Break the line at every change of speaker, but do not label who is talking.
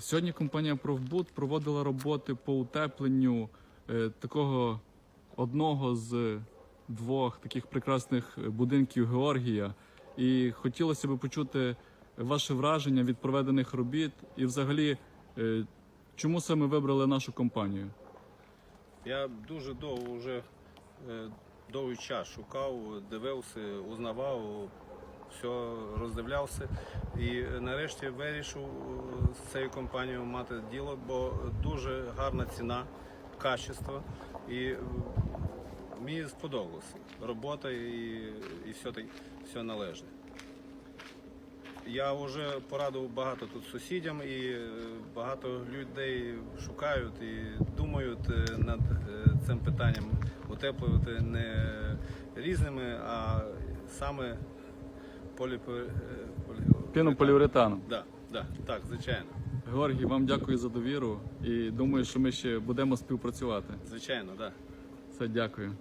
Сьогодні компанія Профбуд проводила роботи по утепленню е, такого одного з двох таких прекрасних будинків Георгія. І хотілося б почути ваше враження від проведених робіт і, взагалі, е, чому саме вибрали нашу компанію?
Я дуже довго вже е, довгий час шукав, дивився, узнавав, все роздивлявся. І нарешті вирішив е, з цією компанією мати діло, бо дуже гарна ціна, качество. І е, мені сподобалося робота і, і все, все належне. Я вже порадив багато тут сусідям і е, багато людей шукають і думають над цим питанням утеплювати не різними, а саме
Пінополіуретаном.
Да, да, так, звичайно.
Георгій, вам дякую за довіру і думаю, що ми ще будемо співпрацювати.
Звичайно, так. Да.
Все, дякую.